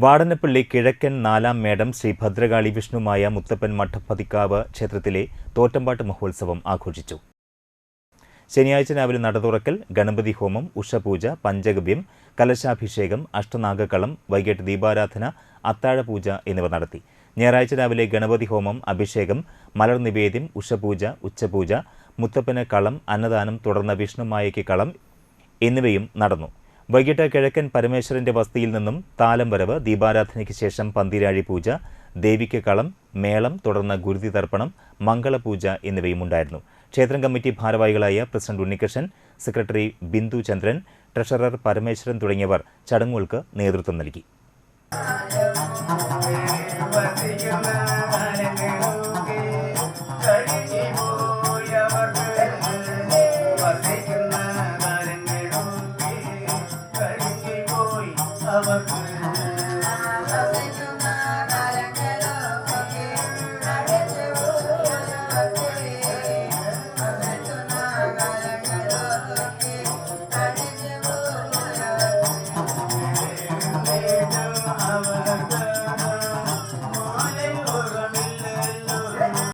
വാടനപ്പള്ളി കിഴക്കൻ നാലാം മേടം ശ്രീ ഭദ്രകാളി വിഷ്ണുമായ മുത്തപ്പൻ മഠപ്പതിക്കാവ് ക്ഷേത്രത്തിലെ തോറ്റമ്പാട്ട് മഹോത്സവം ആഘോഷിച്ചു. ശനിയാഴ്ച രാവിലെ നട തുറക്കൽ ഗണപതി ഹോമം ഉഷപൂജ പഞ്ചഗവ്യം കലശാഭിഷേകം അഷ്ടനാഗക്കളം വൈകിട്ട് ദീപാരാധന അത്താഴപൂജ എന്നിവ നടത്തി. ഞായറാഴ്ച രാവിലെ ഗണപതി ഹോമം അഭിഷേകം മലർ നിവേദ്യം ഉഷപൂജ ഉച്ചപൂജ മുത്തപ്പന് കളം അന്നദാനം തുടർന്ന് വിഷ്ണുമായയ്ക്ക് കളം എന്നിവയും നടന്നു. വൈകിട്ട് കിഴക്കൻ പരമേശ്വരന്റെ വസ്തിയിൽ നിന്നും താലം വരവ് ദീപാരാധനയ്ക്ക് ശേഷം പന്തിരാഴി പൂജ ദേവിക്ക് കളം മേളം തുടർന്ന് ഗുരുതി തർപ്പണം മംഗളപൂജ എന്നിവയും ഉണ്ടായിരുന്നു. ക്ഷേത്രം കമ്മിറ്റി ഭാരവാഹികളായ president Unnikrishnan secretary Bindu Chandran treasurer Parameswaran തുടങ്ങിയവർ ചടങ്ങുകൾക്ക് നേതൃത്വം നൽകി. அவர்